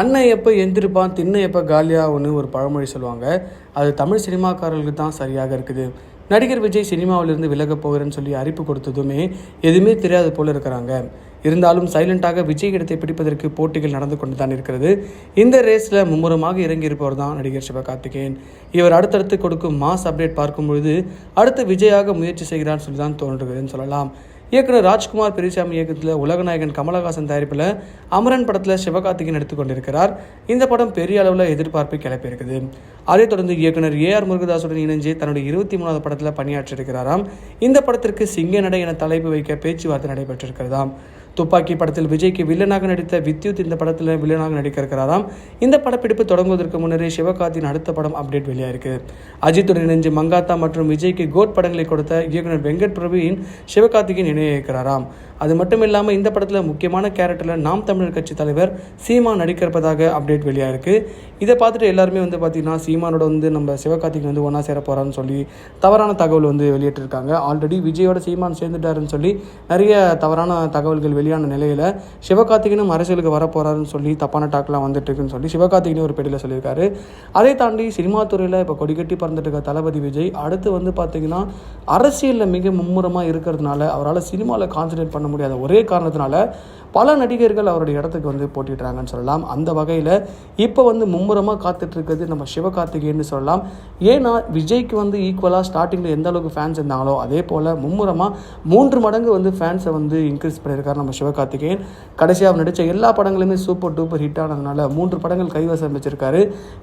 அண்ணன் எப்போ எந்திருப்பான் திண்ணை எப்போ காலியாகும்னு ஒரு பழமொழி சொல்லுவாங்க. அது தமிழ் சினிமாக்காரர்களுக்கு தான் சரியாக இருக்குது. நடிகர் விஜய் சினிமாவிலிருந்து விலகப் போகிறேன்னு சொல்லி அறிப்பு கொடுத்ததுமே எதுவுமே தெரியாத போல் இருக்கிறாங்க. இருந்தாலும் சைலண்டாக விஜய் இடத்தை பிடிப்பதற்கு போட்டிகள் நடந்து கொண்டு தான் இருக்கிறது. இந்த ரேஸில் மும்முரமாக இறங்கியிருப்பவர் தான் நடிகர் சிவகார்த்திகேயன். இவர் அடுத்தடுத்து கொடுக்கும் மாஸ் அப்டேட் பார்க்கும் பொழுது அடுத்து விஜயாக முயற்சி செய்கிறான்னு சொல்லி தான் தோன்றுகிறதுன்னு சொல்லலாம். இயக்குனர் ராஜ்குமார் பெரியசாமி இயக்கத்தில் உலகநாயகன் கமலஹாசன் தயாரிப்பில் அமரன் படத்தில் சிவகார்த்திகேயன் எடுத்துக்கொண்டிருக்கிறார். இந்த படம் பெரிய அளவில் எதிர்பார்ப்பை கிளப்பியிருக்குது. அதைத் தொடர்ந்து இயக்குனர் ஏ ஆர் முருகதாசுடன் இணைஞ்சு தன்னுடைய இருபத்தி மூணாவது படத்தில் பணியாற்றியிருக்கிறாராம். இந்த படத்திற்கு சிங்க நடை என தலைப்பு வைக்க பேச்சுவார்த்தை நடைபெற்றிருக்கிறதாம். துப்பாக்கி படத்தில் விஜய்க்கு வில்லனாக நடித்த வித்யுத் இந்த படத்தில் வில்லனாக நடிக்க இருக்கிறாராம் இந்த படப்பிடிப்பு தொடங்குவதற்கு முன்னரே சிவகார்த்தியின் அடுத்த படம் அப்டேட் வெளியாயிருக்கு. அஜித்துடன் இணைஞ்சு மங்காத்தா மற்றும் விஜய்க்கு கோட் படங்களை கொடுத்த இயக்குனர் வெங்கட் பிரபுவின் சிவகார்த்திகேயன் இணைய இருக்கிறாராம் அது மட்டும் இல்லாமல் இந்த படத்தில் முக்கியமான கேரக்டரில் நாம் தமிழர் கட்சி தலைவர் சீமா நடிக்க இருப்பதாக அப்டேட் வெளியாயிருக்கு. இதை பார்த்துட்டு எல்லாருமே வந்து பார்த்தீங்கன்னா சீமானோட வந்து நம்ம சிவகார்த்திகேயன் வந்து ஒன்றா சேர போகிறான்னு சொல்லி தவறான தகவல் வந்து வெளியிட்டிருக்காங்க. ஆல்ரெடி விஜயோட சீமான் சேர்ந்துட்டாருன்னு சொல்லி நிறைய தவறான தகவல்கள் வெளியான நிலையில் சிவகார்த்திகனும் அரசியலுக்கு வரப்போகிறாருன்னு சொல்லி தப்பான டாக்லாம் வந்துட்டுருக்குன்னு சொல்லி சிவகார்த்திகனே ஒரு பேட்டியில் சொல்லியிருக்காரு. அதை தாண்டி சினிமா துறையில் இப்போ கொடிக்கட்டி பறந்துட்டு இருக்க தளபதி விஜய் அடுத்து வந்து பார்த்தீங்கன்னா அரசியலில் மிக மும்முரமாக இருக்கிறதுனால அவரால் சினிமாவில் கான்சன்ட்ரேட் பண்ண முடியாத ஒரே காரணத்தினால பல நடிகர்கள் அவருடைய இடத்துக்கு வந்து போட்டிடுறாங்கன்னு சொல்லலாம். அந்த வகையில் இப்போ வந்து மும்முரமாக காத்துட்ருக்கிறது நம்ம சிவகார்த்திகேயன்னு சொல்லலாம். ஏன்னா விஜய்க்கு வந்து ஈக்குவலாக ஸ்டார்டிங்கில் எந்த அளவுக்கு ஃபேன்ஸ் இருந்தாங்களோ அதே போல் மும்முரமாக மூன்று மடங்கு வந்து ஃபேன்ஸை வந்து இன்க்ரீஸ் பண்ணியிருக்காரு நம்ம சிவகார்த்திகேயன். கடைசியாக அவர் நடித்த எல்லா படங்களுமே சூப்பர் டூப்பர் ஹிட் ஆனதுனால மூன்று படங்கள் கைவசம் வச்சிருக்காரு.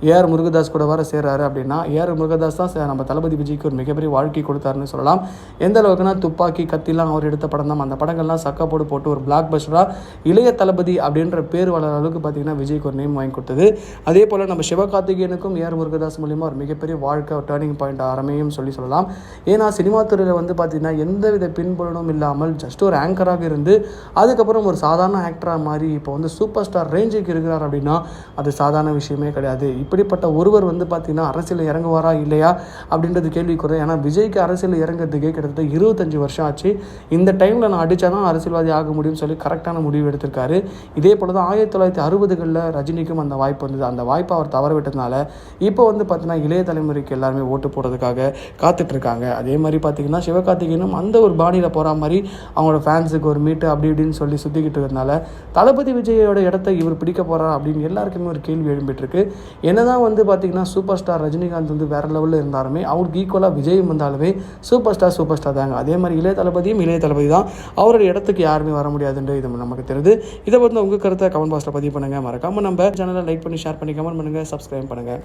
ஏஆர் முருகதாஸ் கூட வர சேர்றாரு அப்படின்னா ஏஆர் முருகதாஸ் தான் நம்ம தளபதி விஜய்க்கு ஒரு மிகப்பெரிய வாழ்க்கை கொடுத்தாருன்னு சொல்லலாம். எந்த அளவுக்குன்னா துப்பாக்கி கத்திலாம் அவர் எடுத்த படம் தான். அந்த படங்கள்லாம் சக்கப்போடு போட்டு ஒரு பிளாக் பஸ்டராக இளைய தளபதி அப்படின்ற பேர் வளர அளவுக்கு பார்த்தீங்கன்னா விஜய்க்கு ஒரு நேம் வாங்கி கொடுத்தது. அதே போல் நம்ம சிவகார்த்திகேயனுக்கும் ஏஆர் முருகதாஸ் மூலியமாக ஒரு மிகப்பெரிய வாழ்க்கை டேர்னிங் பாயிண்ட் ஆரம்பியும் சொல்லி சொல்லலாம். ஏன்னா சினிமா துறையில் வந்து பார்த்தீங்கன்னா எந்தவித பின்புலனும் இல்லாமல் ஜஸ்ட் ஒரு ஆங்கராக இருந்து அதுக்கப்புறம் ஒரு சாதாரண ஆக்டராக மாறி இப்போ வந்து சூப்பர் ஸ்டார் ரேஞ்சுக்கு இருக்கிறார் அப்படின்னா அது சாதாரண விஷயமே கிடையாது. இப்படிப்பட்ட ஒருவர் வந்து பார்த்தீங்கன்னா அரசியலில் இறங்குவாரா இல்லையா அப்படின்றது கேள்விக்குறை. ஏன்னா விஜய்க்கு அரசியல் இறங்குறதுக்கே கிட்டத்தட்ட இருபத்தஞ்சு வருஷம் ஆச்சு. இந்த டைமில் நான் அடித்தா தான் அரசியல்வாதி ஆக முடியும்னு சொல்லி கரெக்டான முடிவு எடுத்திருக்காரு. இதே போல் தான் ஆயிரத்தி தொள்ளாயிரத்தி அறுபதுகளில் ரஜினிக்கும் அந்த வாய்ப்பு வந்தது. அந்த வாய்ப்பை அவர் தவற விட்டதுனால இப்போ வந்து பார்த்தீங்கன்னா இளைய தலைமுறைக்கு எல்லாருமே ஓட்டு போடுறதுக்காக காத்துட்டு இருக்காங்க அதே மாதிரி பார்த்தீங்கன்னா சிவகார்த்திகேயனும் அந்த ஒரு பாணியில் போகிற மாதிரி அவங்களோட ஃபேன்ஸுக்கு ஒரு மீட்டு அப்படி இப்படின்னு சொல்லி சுற்றிக்கிட்டு இருக்கிறதுனால தளபதி விஜயோட இடத்த இவர் பிடிக்க போகிறார் அப்படின்னு எல்லாருக்குமே ஒரு கேள்வி எழும்பிட்டுருக்கு. என்ன தான் வந்து பார்த்தீங்கன்னா சூப்பர் ஸ்டார் ரஜினிகாந்த் வந்து வேறு லெவலில் இருந்தாலுமே அவருக்கு ஈக்குவலாக விஜயும் வந்தாலுமே சூப்பர் ஸ்டார் சூப்பர் ஸ்டார் தாங்க. அதே மாதிரி இளைய தளபதியும் இளைய தளபதி தான். அவருடைய இடத்துக்கு யாருமே வர முடியாதுன்ற இது நமக்கு தெரியுது. இதை பற்றி உங்கள் கருத்தை கமெண்ட் பாக்ஸில் பதிவு பண்ணுங்கள் மறக்காமல் நம்ம சேனலை லைக் பண்ணி ஷேர் பண்ணி கமெண்ட் பண்ணுங்கள் சப்ஸ்கிரைப் பண்ணுங்கள்